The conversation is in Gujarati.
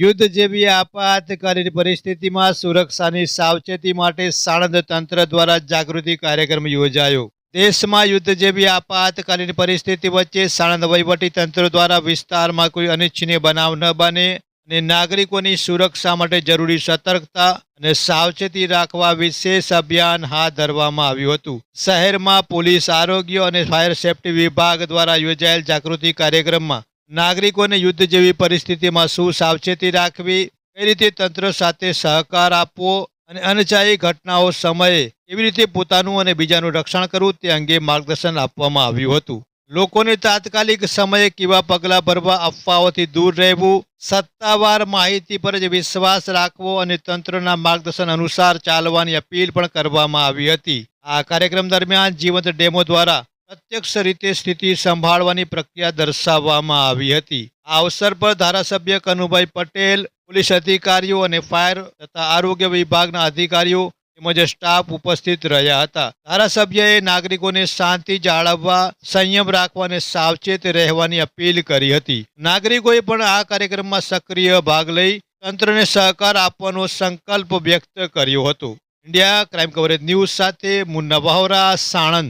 યુદ્ધ જેવી આપાતકાલીન પરિસ્થિતિમાં સુરક્ષાની સાવચેતી માટે સાણંદ તંત્ર દ્વારા જાગૃતિ કાર્યક્રમ યોજાયો. દેશમાં યુદ્ધ જેવી આપાતકાલીન પરિસ્થિતિ વચ્ચે સાણંદ વહીવટી તંત્ર દ્વારા વિસ્તારમાં કોઈ અનિચ્છનીય બનાવ ન બને અને નાગરિકોની સુરક્ષા માટે જરૂરી સતર્કતા અને સાવચેતી રાખવા વિશેષ અભિયાન હાથ ધરવામાં આવ્યું હતું. શહેરમાં પોલીસ, આરોગ્ય અને ફાયર સેફટી વિભાગ દ્વારા યોજાયેલ જાગૃતિ કાર્યક્રમમાં નાગરિકોને યુદ્ધ જેવી પરિસ્થિતિમાં શું સાવચેતી રાખવી, કઈ રીતે તંત્ર સાથે સહકાર આપવો અને અનચાહી ઘટનાઓ સમયે કેવી રીતે પોતાનું અને બીજાનું રક્ષણ કરવું તે અંગે માર્ગદર્શન આપવામાં આવ્યું હતું. લોકોને તાત્કાલિક સમયે કેવા પગલાં ભરવા, અફવાઓથી દૂર રહેવું, સત્તાવાર માહિતી પર જ વિશ્વાસ રાખવો અને તંત્રના માર્ગદર્શન અનુસાર ચાલવાની અપીલ પણ કરવામાં આવી હતી. આ કાર્યક્રમ દરમિયાન જીવંત ડેમો દ્વારા પ્રત્યક્ષ રીતે સ્થિતિ સંભાળવાની પ્રક્રિયા દર્શાવવામાં આવી હતી. આ અવસર પર ધારાસભ્ય કનુભાઈ પટેલ, પોલીસ અધિકારીઓ અને ફાયર તથા આરોગ્ય વિભાગના અધિકારીઓ તેમજ સ્ટાફ ઉપસ્થિત રહ્યા હતા. ધારાસભ્યએ નાગરિકોને શાંતિ જાળવવા, સંયમ રાખવા અને સાવચેત રહેવાની અપીલ કરી હતી. નાગરિકોએ પણ આ કાર્યક્રમમાં સક્રિય ભાગ લઈ તંત્રને સહકાર આપવાનો સંકલ્પ વ્યક્ત કર્યો હતો. ઇન્ડિયા ક્રાઇમ કવરેજ ન્યૂઝ સાથે મુન્ના વહોરા, સાણંદ.